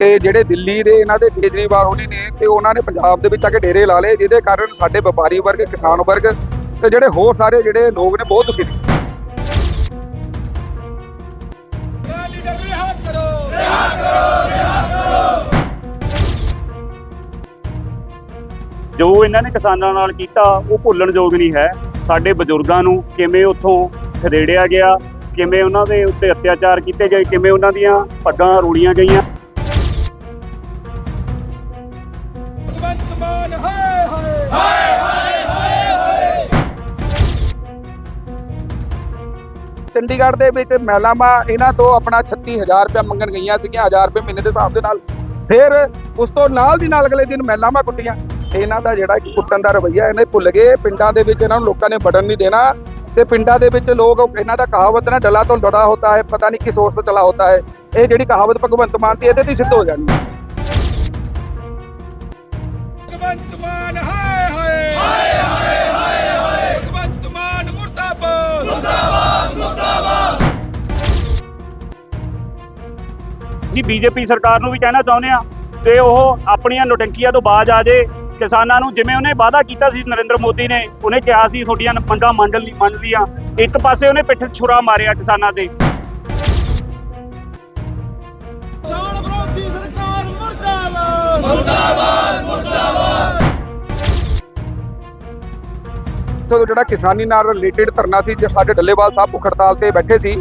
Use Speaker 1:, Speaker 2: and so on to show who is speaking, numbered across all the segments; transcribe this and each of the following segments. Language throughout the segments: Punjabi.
Speaker 1: ਤੇ ਜਿਹੜੇ ਦਿੱਲੀ ਦੇ ਇਹਨਾਂ ਦੇ ਕੇਜਰੀਵਾਲ ਹੋਣੀ ਨੇ ਤੇ ਉਹਨਾਂ ਨੇ ਪੰਜਾਬ ਦੇ ਵਿੱਚ ਆ ਕੇ ਡੇਰੇ ਲਾ ਲਏ, ਜਿਹਦੇ ਕਾਰਨ ਸਾਡੇ ਵਪਾਰੀ ਵਰਗ, ਕਿਸਾਨ ਵਰਗ ਤੇ ਜਿਹੜੇ ਹੋਰ ਸਾਰੇ ਜਿਹੜੇ ਲੋਕ ਨੇ ਬਹੁਤ ਦੁਖੀ ਨੇ।
Speaker 2: ਜੋ ਇਹਨਾਂ ਨੇ ਕਿਸਾਨਾਂ ਨਾਲ ਕੀਤਾ, ਉਹ ਭੁੱਲਣ ਯੋਗ ਨਹੀਂ ਹੈ। ਸਾਡੇ ਬਜ਼ੁਰਗਾਂ ਨੂੰ ਕਿਵੇਂ ਉੱਥੋਂ ਖਦੇੜਿਆ ਗਿਆ, ਕਿਵੇਂ ਉਹਨਾਂ ਦੇ ਉੱਤੇ ਅਤਿਆਚਾਰ ਕੀਤੇ ਗਏ, ਕਿਵੇਂ ਉਹਨਾਂ ਦੀਆਂ ਪੱਗਾਂ ਰੋੜੀਆਂ ਗਈਆਂ।
Speaker 1: ਚੰਡੀਗੜ੍ਹ ਦੇ ਵਿੱਚ ਮਹਿਲਾਵਾਂ ਇਹਨਾਂ ਤੋਂ ਆਪਣਾ 36000 ਰੁਪਏ ਮੰਗਣ ਗਈਆਂ ਸੀਗੀਆਂ 1000 ਰੁਪਏ ਮਹੀਨੇ ਦੇ ਹਿਸਾਬ ਦੇ ਨਾਲ। ਫਿਰ ਉਸ ਤੋਂ ਨਾਲ ਦੀ ਨਾਲ ਅਗਲੇ ਦਿਨ ਮਹਿਲਾਵਾਂ ਕੁੱਟੀਆਂ। ਇਹਨਾਂ ਦਾ ਜਿਹੜਾ ਕਿ ਕੁੱਟਣ ਦਾ ਰਵੱਈਆ ਇਹਨੇ ਭੁੱਲ ਗਏ। ਪਿੰਡਾਂ ਦੇ ਵਿੱਚ ਇਹਨਾਂ ਨੂੰ ਲੋਕਾਂ ਨੇ ਵੜਨ ਨਹੀਂ ਦੇਣਾ। ਤੇ ਪਿੰਡਾਂ ਦੇ ਵਿੱਚ ਲੋਕ ਇਹਨਾਂ ਦਾ ਕਹਾਵਤ ਨਾ, ਡਲਾ ਤੋਂ ਲੜਾ ਹੁੰਦਾ ਹੈ, ਪਤਾ ਨਹੀਂ ਕਿਸ ਔਰ ਸੇ ਚਲਾ ਹੁੰਦਾ ਹੈ। ਇਹ ਜਿਹੜੀ ਕਹਾਵਤ ਭਗਵੰਤ ਮਾਨ ਦੀ ਇਹਦੇ ਤੇ ਸਿੱਧ ਹੋ ਜਾਣੀ ਹੈ।
Speaker 3: ਭਗਵੰਤ ਮਾਨ
Speaker 2: ਜੀ ਬੀਜੇਪੀ ਸਰਕਾਰ ਨੂੰ ਵੀ ਕਹਿਣਾ ਚਾਹੁੰਦੇ ਆ ਤੇ ਉਹ ਆਪਣੀਆਂ ਨੋਟੰਕੀਆਂ ਤੋਂ ਬਾਜ਼ ਆ ਜੇ। ਕਿਸਾਨਾਂ ਨੂੰ ਜਿਵੇਂ ਉਹਨੇ ਵਾਅਦਾ ਕੀਤਾ ਸੀ ਨਰਿੰਦਰ ਮੋਦੀ ਨੇ ਉਹਨੇ ਕਿਹਾ ਸੀ ਤੁਹਾਡੀਆਂ ਮੰਗਾਂ ਮੰਡਲ ਲਈ ਮੰਨ ਲੀਆਂ ਇੱਕ ਪਾਸੇ ਉਹਨੇ ਪਿੱਠ ਛੁਰਾ ਮਾਰਿਆ ਕਿਸਾਨਾਂ ਦੇ
Speaker 3: ਕਿਸਾਨ ਵਿਰੋਧੀ ਸਰਕਾਰ ਮੁਰਦਾਬਾਦ।
Speaker 1: ਤੋਂ ਜਿਹੜਾ ਕਿਸਾਨੀ ਨਾਲ ਰਿਲੇਟਡ ਧਰਨਾ ਸੀ ਜੋ ਸਾਡੇ ਡੱਲੇਵਾਲ ਸਾਹਿਬ ਭੁੱਖ ਹੜਤਾਲ ਤੇ ਬੈਠੇ ਸੀ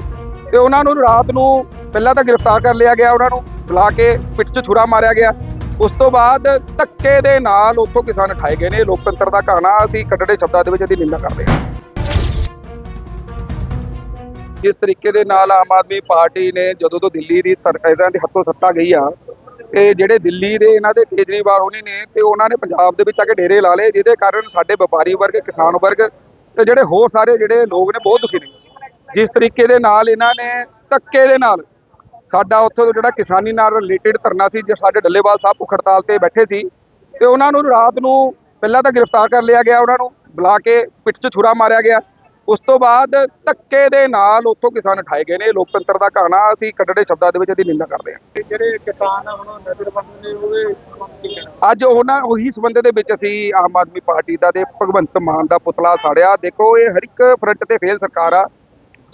Speaker 1: ਤੇ ਉਹਨਾਂ ਨੂੰ ਰਾਤ ਨੂੰ ਪਹਿਲਾਂ ਤਾਂ ਗ੍ਰਿਫਤਾਰ ਕਰ ਲਿਆ ਗਿਆ ਉਹਨਾਂ ਨੂੰ, ਬੁਲਾ ਕੇ ਪਿੱਠ 'ਚ ਛੁਰਾ ਮਾਰਿਆ ਗਿਆ। ਉਸ ਤੋਂ ਬਾਅਦ ਧੱਕੇ ਦੇ ਨਾਲ ਉੱਥੋਂ ਕਿਸਾਨ ਉਠਾਏ ਗਏ ਨੇ। ਲੋਕਤੰਤਰ ਦਾ ਘਾਣਾ ਅਸੀਂ ਕੱਟੜੇ ਸ਼ਬਦਾਂ ਦੇ ਵਿੱਚ ਇਹਦੀ ਨਿੰਦਾ ਕਰਦੇ ਹਾਂ। ਜਿਸ ਤਰੀਕੇ ਦੇ ਨਾਲ ਆਮ ਆਦਮੀ ਪਾਰਟੀ ਨੇ ਜਦੋਂ ਤੋਂ ਦਿੱਲੀ ਦੀ ਸਰਕਾਰਾਂ ਦੇ ਹੱਥੋਂ ਸੱਤਾ ਗਈ ਆ ਤੇ ਜਿਹੜੇ ਦਿੱਲੀ ਦੇ ਇਹਨਾਂ ਦੇ ਕੇਜਰੀਵਾਲ ਹੋਣੀ ਨੇ, ਤੇ ਉਹਨਾਂ ਨੇ ਪੰਜਾਬ ਦੇ ਵਿੱਚ ਆ ਕੇ ਡੇਰੇ ਲਾ ਲਏ, ਜਿਹਦੇ ਕਾਰਨ ਸਾਡੇ ਵਪਾਰੀ ਵਰਗ, ਕਿਸਾਨ ਵਰਗ, ਤੇ ਜਿਹੜੇ ਹੋਰ ਸਾਰੇ ਜਿਹੜੇ ਲੋਕ ਨੇ, ਬਹੁਤ ਦੁਖੀ ਨੇ। ਜਿਸ ਤਰੀਕੇ ਦੇ ਨਾਲ ਇਹਨਾਂ ਨੇ ਧੱਕੇ ਦੇ ਨਾਲ ਸਾਡਾ ਉੱਥੋਂ ਜਿਹੜਾ ਕਿਸਾਨੀ ਨਾਲ ਰਿਲੇਟਡ ਧਰਨਾ ਸੀ ਜੋ ਸਾਡੇ ਡੱਲੇਵਾਲ ਸਾਹਿਬ ਭੁੱਖ ਹੜਤਾਲ ਤੇ ਬੈਠੇ ਸੀ ਤੇ ਉਹਨਾਂ ਨੂੰ ਰਾਤ ਨੂੰ ਪਹਿਲਾਂ ਤਾਂ ਗ੍ਰਿਫਤਾਰ ਕਰ ਲਿਆ ਗਿਆ ਉਹਨਾਂ ਨੂੰ ਬੁਲਾ ਕੇ ਪਿੱਠ 'ਚ ਛੁਰਾ ਮਾਰਿਆ ਗਿਆ। ਉਸ ਤੋਂ ਬਾਅਦ ਧੱਕੇ ਦੇ ਨਾਲ ਉੱਥੋਂ ਕਿਸਾਨ ਉਠਾਏ ਗਏ ਨੇ ਲੋਕਤੰਤਰ ਦਾ ਘਾਣਾ ਅਸੀਂ ਕੱਟੜੇ ਸ਼ਬਦਾਂ ਦੇ ਵਿੱਚ ਇਹਦੀ ਨਿੰਦਾ ਕਰਦੇ ਹਾਂ।
Speaker 3: ਜਿਹੜੇ ਕਿਸਾਨ ਹੁਣ ਨਜ਼ਰਬੰਦ ਨੇ
Speaker 1: ਅੱਜ ਉਹਨਾਂ ਉਹੀ ਸੰਬੰਧ ਦੇ ਵਿੱਚ ਅਸੀਂ ਆਮ ਆਦਮੀ ਪਾਰਟੀ ਦਾ ਤੇ ਭਗਵੰਤ ਮਾਨ ਦਾ ਪੁਤਲਾ ਸਾੜਿਆ। ਦੇਖੋ ਇਹ ਹਰ ਇੱਕ ਫਰੰਟ ਤੇ ਫੇਲ ਸਰਕਾਰ ਆ।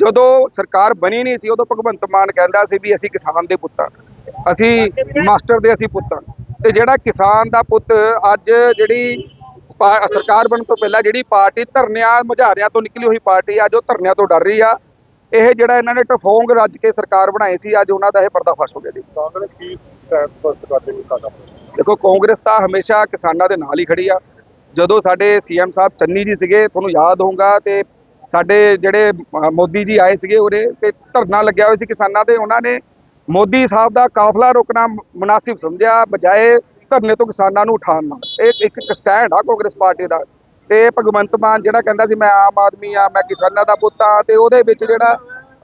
Speaker 1: ਜਦੋਂ ਸਰਕਾਰ ਬਣੀ ਨਹੀਂ ਸੀ ਉਦੋਂ ਭਗਵੰਤ ਮਾਨ ਕਹਿੰਦਾ ਸੀ ਵੀ ਅਸੀਂ ਕਿਸਾਨ ਦੇ ਪੁੱਤ। ਅਸੀਂ ਮਾਸਟਰ ਦੇ ਅਸੀਂ ਪੁੱਤ। ਤੇ ਜਿਹੜਾ ਕਿਸਾਨ ਦਾ ਪੁੱਤ ਅੱਜ ਜਿਹੜੀ ਸਰਕਾਰ ਬਣਨ ਤੋਂ ਪਹਿਲਾਂ ਜਿਹੜੀ ਪਾਰਟੀ ਧਰਨਿਆਂ ਮੁਜ਼ਾਹਰਿਆਂ ਤੋਂ ਨਿਕਲੀ ਹੋਈ ਪਾਰਟੀ ਅੱਜ ਉਹ ਧਰਨਿਆਂ ਤੋਂ ਡਰ ਰਹੀ ਆ। ਇਹ ਜਿਹੜਾ ਇਹਨਾਂ ਨੇ ਟਫੋਂਗ ਰੱਜ ਕੇ ਸਰਕਾਰ ਬਣਾਈ ਸੀ ਅੱਜ ਉਹਨਾਂ ਦਾ ਇਹ ਪਰਦਾਫਾਸ਼ ਹੋ ਗਿਆ ਜੀ।
Speaker 3: ਕਾਂਗਰਸ ਕੀ ਕਰਦੇ
Speaker 1: ਦੇਖੋ ਕਾਂਗਰਸ ਤਾਂ ਹਮੇਸ਼ਾ ਕਿਸਾਨਾਂ ਦੇ ਨਾਲ ਹੀ ਖੜੀ ਆ। ਜਦੋਂ ਸਾਡੇ ਸੀਐਮ ਸਾਹਿਬ ਚੰਨੀ ਜੀ ਸੀਗੇ ਤੁਹਾਨੂੰ ਯਾਦ ਹੋਊਗਾ ਤੇ ਸਾਡੇ ਜਿਹੜੇ ਮੋਦੀ ਜੀ ਆਏ ਸੀਗੇ ਉਰੇ ਤੇ ਧਰਨਾ ਲੱਗਿਆ ਹੋਇਆ ਸੀ ਕਿਸਾਨਾਂ ਦੇ ਉਹਨਾਂ ਨੇ ਮੋਦੀ ਸਾਹਿਬ ਦਾ ਕਾਫਲਾ ਰੋਕਣਾ ਮੁਨਾਸਿਬ ਸਮਝਿਆ, ਬਜਾਏ ਧਰਨੇ ਤੋਂ ਕਿਸਾਨਾਂ ਨੂੰ ਉਠਾਉਣ ਨਾਲ। ਇਹ ਇੱਕ ਸਟੈਂਡ ਆ ਕਾਂਗਰਸ ਪਾਰਟੀ ਦਾ। ਤੇ ਭਗਵੰਤ ਮਾਨ ਜਿਹੜਾ ਕਹਿੰਦਾ ਸੀ, ਮੈਂ ਆਮ ਆਦਮੀ ਆ, ਮੈਂ ਕਿਸਾਨਾਂ ਦਾ ਪੁੱਤ ਆ, ਤੇ ਉਹਦੇ ਵਿੱਚ ਜਿਹੜਾ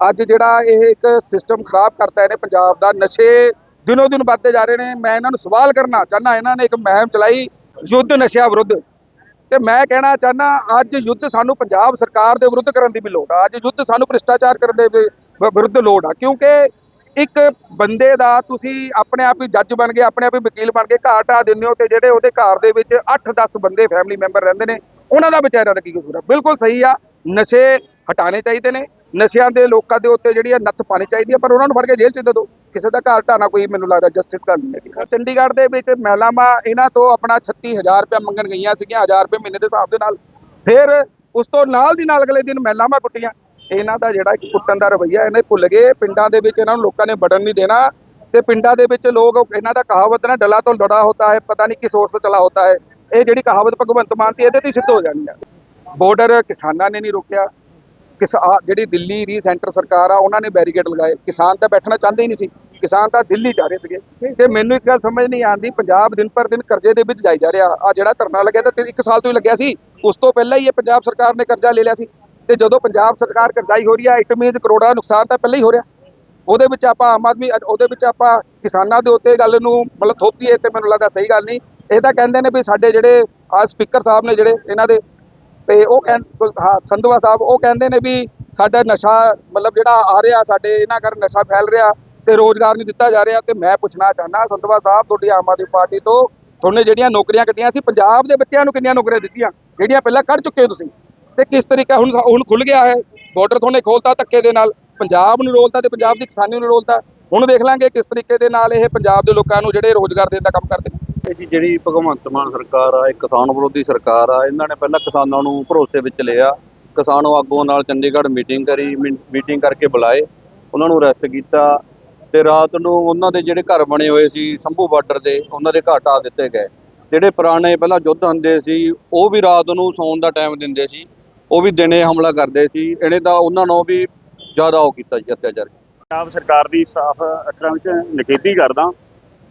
Speaker 1: ਅੱਜ ਜਿਹੜਾ ਇਹ ਇੱਕ ਸਿਸਟਮ ਖਰਾਬ ਕਰਤਾ ਇਹਨੇ ਪੰਜਾਬ ਦਾ। ਨਸ਼ੇ ਦਿਨੋ ਦਿਨ ਵੱਧਦੇ ਜਾ ਰਹੇ ਨੇ। ਮੈਂ ਇਹਨਾਂ ਨੂੰ ਸਵਾਲ ਕਰਨਾ ਚਾਹਨਾ ਇਹਨਾਂ ਨੇ ਇੱਕ ਮੁਹਿੰਮ ਚਲਾਈ, ਯੁੱਧ ਨਸ਼ਿਆਂ ਵਿਰੁੱਧ। ਤੇ ਮੈਂ ਕਹਿਣਾ ਚਾਹਨਾ ਅੱਜ ਯੁੱਧ ਸਾਨੂੰ ਪੰਜਾਬ ਸਰਕਾਰ ਦੇ ਵਿਰੁੱਧ ਕਰਨ ਦੀ ਵੀ ਲੋੜ ਆ। ਅੱਜ ਯੁੱਧ ਸਾਨੂੰ ਭ੍ਰਿਸ਼ਟਾਚਾਰ ਕਰਨ ਦੇ ਵਿਰੁੱਧ ਲੋੜ ਆ। ਕਿਉਂਕਿ ਇੱਕ ਬੰਦੇ ਦਾ ਤੁਸੀਂ ਆਪਣੇ ਆਪ ਹੀ ਜੱਜ ਬਣ ਗਏ, ਆਪਣੇ ਆਪ ਹੀ ਵਕੀਲ ਬਣ ਕੇ ਘਰ ਢਾਹ ਦਿੰਦੇ ਹੋ ਤੇ ਜਿਹੜੇ ਉਹਦੇ ਘਰ ਦੇ ਵਿੱਚ 8-10 ਬੰਦੇ ਫੈਮਿਲੀ ਮੈਂਬਰ ਰਹਿੰਦੇ ਨੇ, ਉਹਨਾਂ ਦਾ ਵਿਚਾਰਿਆਂ ਦਾ ਕੀ ਕਸੂਰ ਆ? ਬਿਲਕੁਲ ਸਹੀ ਆ, ਨਸ਼ੇ ਹਟਾਣੇ ਚਾਹੀਦੇ ਨੇ, ਨਸ਼ਿਆਂ ਦੇ ਲੋਕਾਂ ਦੇ ਉੱਤੇ ਜਿਹੜੀ ਆ ਨੱਥ ਪਾਣੀ ਚਾਹੀਦੀ ਆ, ਪਰ ਉਹਨਾਂ ਨੂੰ ਫੜ ਕੇ ਜੇਲ੍ਹ 'ਚ ਦੇ ਦਿਓ। ਕਿਸੇ ਦਾ ਘਰ ਢਾਣਾ ਕੋਈ ਮੈਨੂੰ ਲੱਗਦਾ ਜਸਟਿਸ ਘਰ ਨਹੀਂ ਹੈਗੀ ਚੰਡੀਗੜ੍ਹ ਦੇ ਵਿੱਚ ਮਹਿਲਾਵਾਂ ਇਹਨਾਂ ਤੋਂ ਆਪਣਾ 36000 ਰੁਪਏ ਮੰਗਣ ਗਈਆਂ ਸੀਗੀਆਂ 1000 ਰੁਪਏ ਮਹੀਨੇ ਦੇ ਹਿਸਾਬ ਦੇ ਨਾਲ। ਫਿਰ ਉਸ ਤੋਂ ਨਾਲ ਦੀ ਨਾਲ ਅਗਲੇ ਦਿਨ ਮਹਿਲਾਵਾਂ ਕੁੱਟੀਆਂ। ਇਹਨਾਂ ਦਾ ਜਿਹੜਾ ਕਿ ਕੁੱਟਣ ਦਾ ਰਵੱਈਆ ਇਹਨੇ ਭੁੱਲ ਗਏ। ਪਿੰਡਾਂ ਦੇ ਵਿੱਚ ਇਹਨਾਂ ਨੂੰ ਲੋਕਾਂ ਨੇ ਵੜਨ ਨਹੀਂ ਦੇਣਾ। ਤੇ ਪਿੰਡਾਂ ਦੇ ਵਿੱਚ ਲੋਕ ਇਹਨਾਂ ਦਾ ਕਹਾਵਤ ਨਾ, ਡਲਾ ਤੋਂ ਲੜਾ ਹੁੰਦਾ ਹੈ, ਪਤਾ ਨਹੀਂ ਕਿਸ ਔਰ ਸੇ ਚਲਾ ਹੁੰਦਾ ਹੈ। ਇਹ ਜਿਹੜੀ ਕਹਾਵਤ ਭਗਵੰਤ ਮਾਨ ਦੀ, ਇਹਦੇ ਤੇ ਸਿੱਧ ਹੋ ਜਾਣੀ ਹੈ ਬਾਰਡਰ ਕਿਸਾਨਾਂ ਨੇ ਨਹੀਂ ਰੋਕਿਆ। ਕਿਸ ਜਿਹੜੀ ਦਿੱਲੀ ਦੀ ਸੈਂਟਰ ਸਰਕਾਰ ਆ, ਉਹਨਾਂ ਨੇ ਬੈਰੀਕੇਡ ਲਗਾਏ। ਕਿਸਾਨ ਤਾਂ ਬੈਠਣਾ ਚਾਹੁੰਦੇ ਹੀ ਨਹੀਂ ਸੀ। ਕਿਸਾਨ ਤਾਂ ਦਿੱਲੀ ਜਾ ਰਹੇ ਸੀਗੇ। ਤੇ ਮੈਨੂੰ ਇੱਕ ਗੱਲ ਸਮਝ ਨਹੀਂ ਆਉਂਦੀ, ਪੰਜਾਬ ਦਿਨ ਪਰ ਦਿਨ ਕਰਜ਼ੇ ਦੇ ਵਿੱਚ ਜਾਈ ਜਾ ਰਿਹਾ। ਆ ਜਿਹੜਾ ਧਰਨਾ ਲੱਗਿਆ ਤਾਂ ਇੱਕ ਸਾਲ ਤੋਂ ਹੀ ਲੱਗਿਆ ਸੀ। ਉਸ ਤੋਂ ਪਹਿਲਾਂ ਹੀ ਇਹ ਪੰਜਾਬ ਸਰਕਾਰ ਨੇ ਕਰਜ਼ਾ ਲੈ ਲਿਆ ਸੀ। ਤੇ ਜਦੋਂ ਪੰਜਾਬ ਸਰਕਾਰ ਕਰਜ਼ਾਈ ਹੋ ਰਹੀ ਆ ਇਟ ਮੀਨਸ ਕਰੋੜਾਂ ਦਾ ਨੁਕਸਾਨ ਤਾਂ ਪਹਿਲਾਂ ਹੀ ਹੋ ਰਿਹਾ। ਉਹਦੇ ਵਿੱਚ ਆਪਾਂ ਆਮ ਆਦਮੀ, ਉਹਦੇ ਵਿੱਚ ਆਪਾਂ ਕਿਸਾਨਾਂ ਦੇ ਉੱਤੇ ਗੱਲ ਨੂੰ ਮਤਲਬ ਥੋਪੀਏ ਤੇ ਮੈਨੂੰ ਲੱਗਦਾ ਸਹੀ ਗੱਲ ਨਹੀਂ। ਇਹ ਤਾਂ ਕਹਿੰਦੇ ਨੇ ਵੀ ਸਾਡੇ ਜਿਹੜੇ ਆ ਸਪੀਕਰ ਸਾਹਿਬ ਨੇ ਜਿਹੜੇ ਇਹਨਾਂ ਦੇ, ਤੇ ਉਹ ਕਹਿੰ ਹਾਂ, ਸੰਧਵਾ ਸਾਹਿਬ, ਉਹ ਕਹਿੰਦੇ ਨੇ ਵੀ ਸਾਡਾ ਨਸ਼ਾ ਮਤਲਬ ਜਿਹੜਾ ਆ ਰਿਹਾ, ਸਾਡੇ ਇਹਨਾਂ ਕਰ ਨਸ਼ਾ ਫੈਲ ਰਿਹਾ। ਤੇ ਰੋਜ਼ਗਾਰ ਨਹੀਂ ਦਿੱਤਾ ਜਾ ਰਿਹਾ ਤੇ ਮੈਂ ਪੁੱਛਣਾ ਚਾਹੁੰਦਾ, ਸੰਧਵਾ ਸਾਹਿਬ, ਤੁਹਾਡੀ ਆਮ ਆਦਮੀ ਪਾਰਟੀ ਤੋਂ ਤੁਹਾਨੂੰ ਜਿਹੜੀਆਂ ਨੌਕਰੀਆਂ ਕੱਢੀਆਂ ਸੀ, ਪੰਜਾਬ ਦੇ ਬੱਚਿਆਂ ਨੂੰ ਕਿੰਨੀਆਂ ਨੌਕਰੀਆਂ ਦਿੱਤੀਆਂ, ਜਿਹੜੀਆਂ ਪਹਿਲਾਂ ਕੱਢ ਚੁੱਕੇ ਹੋ ਤੁਸੀਂ? ਤੇ ਕਿਸ ਤਰੀਕਾ ਹੁਣ ਹੁਣ ਖੁੱਲ ਗਿਆ ਹੈ ਬਾਰਡਰ ਤੁਹਾਨੇ ਖੋਲਤਾ ਧੱਕੇ ਦੇ ਨਾਲ, ਪੰਜਾਬ ਨੂੰ ਰੋਲਤਾ ਤੇ ਪੰਜਾਬ ਦੀ ਕਿਸਾਨੀ ਨੂੰ ਰੋਲਤਾ, ਹੁਣ ਦੇਖ ਲਾਂਗੇ ਕਿਸ ਤਰੀਕੇ ਦੇ ਨਾਲ ਇਹ ਪੰਜਾਬ ਦੇ ਲੋਕਾਂ ਨੂੰ ਜਿਹੜੇ ਰੋਜ਼ਗਾਰ ਦੇਣ ਦਾ ਕੰਮ ਕਰਦੇ ਨੇ।
Speaker 4: ਜੀ ਜਿਹੜੀ ਭਗਵੰਤ ਮਾਨ ਸਰਕਾਰ ਆ, ਇਹ ਕਿਸਾਨ ਵਿਰੋਧੀ ਸਰਕਾਰ ਆ, ਇਹਨਾਂ ਨੇ ਪਹਿਲਾਂ ਕਿਸਾਨਾਂ ਨੂੰ ਭਰੋਸੇ ਵਿੱਚ ਲਿਆ, ਕਿਸਾਨ ਆਗੂਆਂ ਨਾਲ ਚੰਡੀਗੜ੍ਹ ਮੀਟਿੰਗ ਕਰੀ ਮੀਟਿੰਗ ਕਰਕੇ ਬੁਲਾਏ, ਉਹਨਾਂ ਨੂੰ ਅਰੈਸਟ ਕੀਤਾ ਤੇ ਰਾਤ ਨੂੰ ਉਹਨਾਂ ਦੇ ਜਿਹੜੇ ਘਰ ਬਣੇ ਹੋਏ ਸੀ ਸੰਭੂ ਬਾਰਡਰ ਦੇ, ਉਹਨਾਂ ਦੇ ਘਰ ਢਾਹ ਦਿੱਤੇ ਗਏ। ਜਿਹੜੇ ਪੁਰਾਣੇ ਪਹਿਲਾਂ ਯੁੱਧ ਹੁੰਦੇ ਸੀ, ਉਹ ਵੀ ਰਾਤ ਨੂੰ ਸੌਣ ਦਾ ਟਾਈਮ ਦਿੰਦੇ ਸੀ, ਉਹ ਵੀ ਦਿਨੇ ਹਮਲਾ ਕਰਦੇ ਸੀ। ਇਹਨੇ ਤਾਂ ਉਹਨਾਂ ਨੂੰ ਵੀ ਜ਼ਿਆਦਾ ਉਹ ਕੀਤਾ ਜੀ, ਅਤਿਆਚਾਰ
Speaker 2: ਪੰਜਾਬ ਸਰਕਾਰ ਦੀ ਸਾਫ਼ ਅੱਖਰਾਂ ਵਿੱਚ ਨਿਖੇਧੀ ਕਰਦਾ,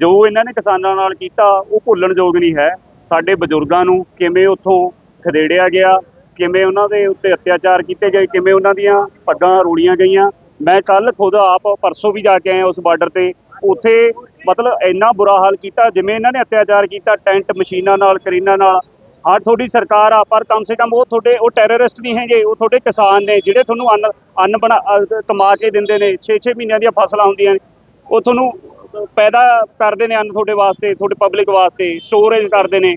Speaker 2: ਜੋ ਇਹਨਾਂ ਨੇ ਕਿਸਾਨਾਂ ਨਾਲ ਕੀਤਾ, ਉਹ ਭੁੱਲਣ ਯੋਗ ਨਹੀਂ ਹੈ। ਸਾਡੇ ਬਜ਼ੁਰਗਾਂ ਨੂੰ ਕਿਵੇਂ ਉੱਥੋਂ ਖਦੇੜਿਆ ਗਿਆ, ਕਿਵੇਂ ਉਹਨਾਂ ਦੇ ਉੱਤੇ ਅਤਿਆਚਾਰ ਕੀਤੇ ਗਏ, ਕਿਵੇਂ ਉਹਨਾਂ ਦੀਆਂ ਪੱਗਾਂ ਰੋਲੀਆਂ ਗਈਆਂ ਮੈਂ ਕੱਲ ਖੁਦ ਆਪ ਪਰਸੋਂ ਵੀ ਜਾ ਕੇ ਆਇਆ ਉਸ ਬਾਰਡਰ ਤੇ। ਉੱਥੇ ਮਤਲਬ ਇੰਨਾ ਬੁਰਾ ਹਾਲ ਕੀਤਾ, ਜਿਵੇਂ ਇਹਨਾਂ ਨੇ ਅਤਿਆਚਾਰ ਕੀਤਾ, ਟੈਂਟ ਮਸ਼ੀਨਾਂ ਨਾਲ, ਕਰੀਨਾ ਨਾਲ। ਹਾਂ, ਤੁਹਾਡੀ ਸਰਕਾਰ ਆ, ਪਰ ਕਮ ਸੇ ਕਮ ਉਹ ਤੁਹਾਡੇ, ਉਹ ਟੈਰਰਿਸਟ ਨਹੀਂ ਹੈਗੇ, ਉਹ ਤੁਹਾਡੇ ਕਿਸਾਨ ਨੇ, ਜਿਹੜੇ ਤੁਹਾਨੂੰ ਅੰਨ ਅੰਨ ਬਣਾ, ਅਹ ਤਮਾਚੇ ਦਿੰਦੇ ਨੇ 6-6 ਮਹੀਨਿਆਂ ਦੀਆਂ ਫਸਲਾਂ ਹੁੰਦੀਆਂ ਨੇ। ਉਹ ਤੁਹਾਨੂੰ ਪੈਦਾ ਕਰਦੇ ਨੇ ਅੰਨ ਤੁਹਾਡੇ ਵਾਸਤੇ, ਤੁਹਾਡੇ ਪਬਲਿਕ ਵਾਸਤੇ, ਸਟੋਰੇਜ ਕਰਦੇ ਨੇ।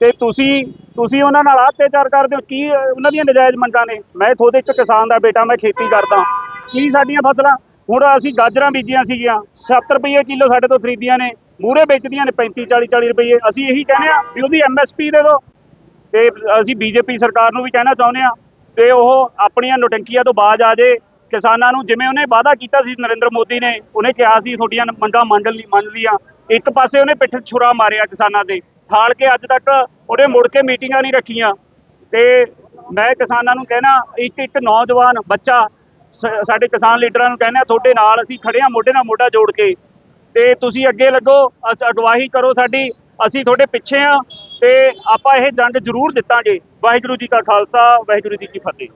Speaker 2: ਤੇ ਤੁਸੀਂ ਤੁਸੀਂ ਉਹਨਾਂ ਨਾਲ ਅਤਿਆਚਾਰ ਕਰਦੇ ਹੋ, ਕੀ ਉਹਨਾਂ ਦੀਆਂ ਨਜਾਇਜ਼ ਮੰਗਾਂ ਨੇ? ਮੈਂ ਖੁਦ ਇੱਕ ਕਿਸਾਨ ਦਾ ਬੇਟਾ, ਮੈਂ ਖੇਤੀ ਕਰਦਾ। ਕੀ ਸਾਡੀਆਂ ਫਸਲਾਂ? ਹੁਣ ਅਸੀਂ ਗਾਜਰਾਂ ਬੀਜੀਆਂ ਸੀਗੀਆਂ 70 ਰੁਪਏ ਕਿਲੋ ਸਾਡੇ ਤੋਂ ਖਰੀਦੀਆਂ ਨੇ ਮੂਰੇ ਵੇਚਦੀਆਂ ਨੇ 35 40 40 ਰੁਪਏ। ਅਸੀਂ ਇਹੀ ਕਹਿੰਦੇ ਆ ਵੀ ਉਹਦੀ ਐਮਐਸਪੀ ਦੇ ਦਿਓ। ਤੇ ਅਸੀਂ ਬੀਜੇਪੀ ਸਰਕਾਰ ਨੂੰ ਵੀ ਕਹਿਣਾ ਚਾਹੁੰਦੇ ਆ ਤੇ ਉਹ ਆਪਣੀਆਂ ਨੋਟੰਕੀਆਂ ਤੋਂ ਬਾਜ਼ ਆ ਜੇ। ਕਿਸਾਨਾਂ ਨੂੰ ਜਿਵੇਂ ਉਹਨੇ ਵਾਅਦਾ ਕੀਤਾ ਸੀ ਨਰਿੰਦਰ ਮੋਦੀ ਨੇ, ਉਹਨੇ ਕਿਹਾ ਸੀ ਤੁਹਾਡੀਆਂ ਮੰਗਾਂ ਮੰਨ ਲਈ ਮੰਨ ਲੀਆਂ ਇੱਕ ਪਾਸੇ ਉਹਨੇ ਪਿੱਠ ਛੁਰਾ ਮਾਰਿਆ ਕਿਸਾਨਾਂ ਦੇ। ਠਾਲ ਕੇ ਅੱਜ ਤੱਕ ਉਹਨੇ ਮੁੜ ਕੇ ਮੀਟਿੰਗਾਂ ਨਹੀਂ ਰੱਖੀਆਂ। ਤੇ ਮੈਂ ਕਿਸਾਨਾਂ ਨੂੰ ਕਹਿਣਾ, ਇੱਕ ਇੱਕ ਨੌਜਵਾਨ ਬੱਚਾ ਸਾਡੇ ਕਿਸਾਨ ਲੀਡਰਾਂ ਨੂੰ ਕਹਿੰਦੇ ਆ, ਤੁਹਾਡੇ ਨਾਲ ਅਸੀਂ ਖੜੇ ਆ, ਮੋਢੇ ਨਾਲ ਮੋਢਾ ਜੋੜ ਕੇ। ਤੇ ਤੁਸੀਂ ਅੱਗੇ ਲੱਗੋ, ਅਸ, ਅਗਵਾਈ ਕਰੋ ਸਾਡੀ, ਅਸੀਂ ਤੁਹਾਡੇ ਪਿੱਛੇ ਆ, ਤੇ ਆਪਾਂ ਇਹ ਜੰਗ ਜ਼ਰੂਰ ਜਿੱਤਾਂਗੇ ਵਾਹਿਗੁਰੂ ਜੀ ਕਾ ਖਾਲਸਾ, ਵਾਹਿਗੁਰੂ ਜੀ ਕੀ ਫਤਿਹ।